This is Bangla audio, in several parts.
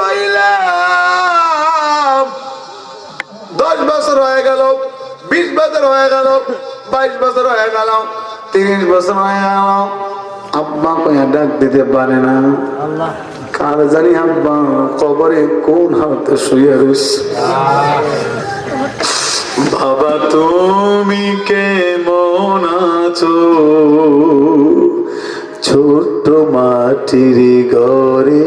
রইলাম দশ বছর হয়ে গেল বিশ বছর হয়ে গেল বাইশ বছর হয়ে গেল তিরিশ বছর হয়ে গেল। আব্বা কয়া ডাক দিতে পারে না। কার জানি আব্বা কবরে কোন হাতে শুয়ে রইস বাবা তুমি কে কেমন আছো? ছোট্ট মাটির ঘরে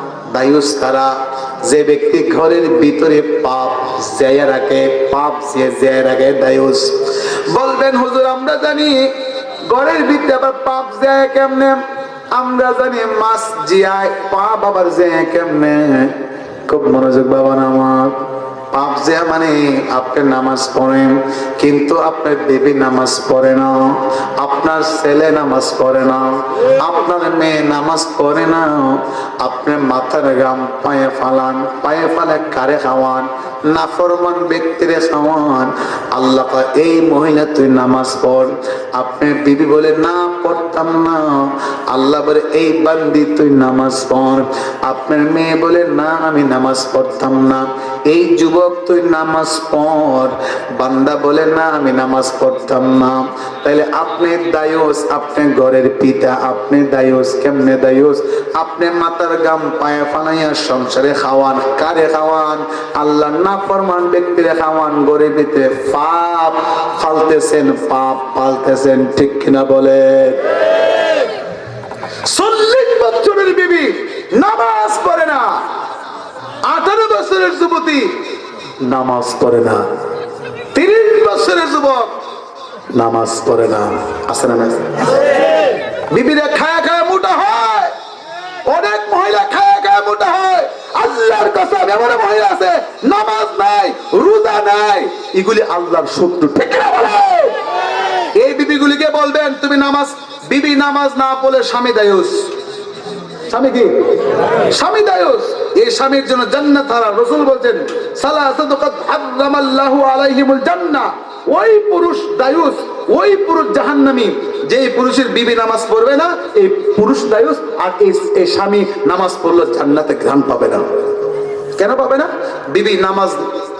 দায়ুস তারা যে ব্যক্তি ঘরের ভিতরে পাপ জেয়ে রাখে, পাপ সে জেয়ে রাখে, দায়ুস। বলবেন, হুজুর, আমরা জানি ঘরের ভিতরে আবার পাপ যায় কেমনে? আমরা জানি মাছ জিয়ায় পাপ আবার যায় কেমনে? খুব মনোযোগ, বাবা, আমার। পাপ যে মানে আপনি নামাজ পড়েন, কিন্তু আপনার বেবি নামাজ পড়ে না, আপনার ছেলে নামাজ পড়ে না, আপনার মেয়ে নামাজ পড়ে না আপনি মাথার গাম পায়ে ফালান, পায়ে ফালে কারে খাওয়ান, নাফরমান ব্যক্তিরে খাওয়ান আল্লাহ এই মহিলা, তুই নামাজ পড়। আপনার বিবি বলে, না পড়তাম না আল্লাহ বলে, এই বান্দি, তুই নামাজ পড়। আপনার মেয়ে বলে, না, আমি নামাজ পড়তাম না। এই যুবক, তুই নামাজ পড়। বান্দা বলে, না, আমি নামাজ পড়তাম না। তাহলে আপনি দায়ুস, আপনি ঘরের পিতা, আপনি দায়ুস, কেমনে দায়ুস? আপনি মাতার গাম সংসারে খাওয়ান। কারে খাওয়ান? আল্লাহ না ফরমান ব্যক্তিরে খাওয়ান। পাপ ফালতেছেন পাপ ঠিক কিনা বলে বিবি নামাজ পড়ে না। আঠারো বছরের যুবতী নামাজ পড়ে না। তিরিশ বছরের যুবক নামাজ পড়ে না। আছে না বিবিরা মোটা হয়। অনেক মহিলা মোটা হয়। আল্লাহর এমন মহিলা আছে, নামাজ নাই, রোজা নাই। এগুলি আল্লাহর শত্রু, ঠিক না এই বিবিগুলিকে বলবেন, তুমি নামাজ, বিবি নামাজ না বলে স্বামী দায়ুস। স্বামী কি? স্বামী দায়ুস। এই স্বামীর জন্য জান্নাত হারাম। রসুল বলছেন কাদ হারামাল্লাহু আলাইহিমুল জান্নাহ। ওই পুরুষ দায়ুস, ওই পুরুষ জাহান্নামী। যে পুরুষের বিবি নামাজ পড়বে না, এই পুরুষ দায়ুস আর এই স্বামী নামাজ পড়লে জান্নাতে ঘ্রাণ পাবে না। কেন পাবে না? বিবি নামাজ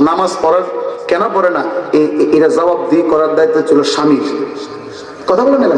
নামাজ পড়ার কেন পড়ে না? এরা জবাব দিয়ে করার দায়িত্ব ছিল স্বামীর। কথা বলে না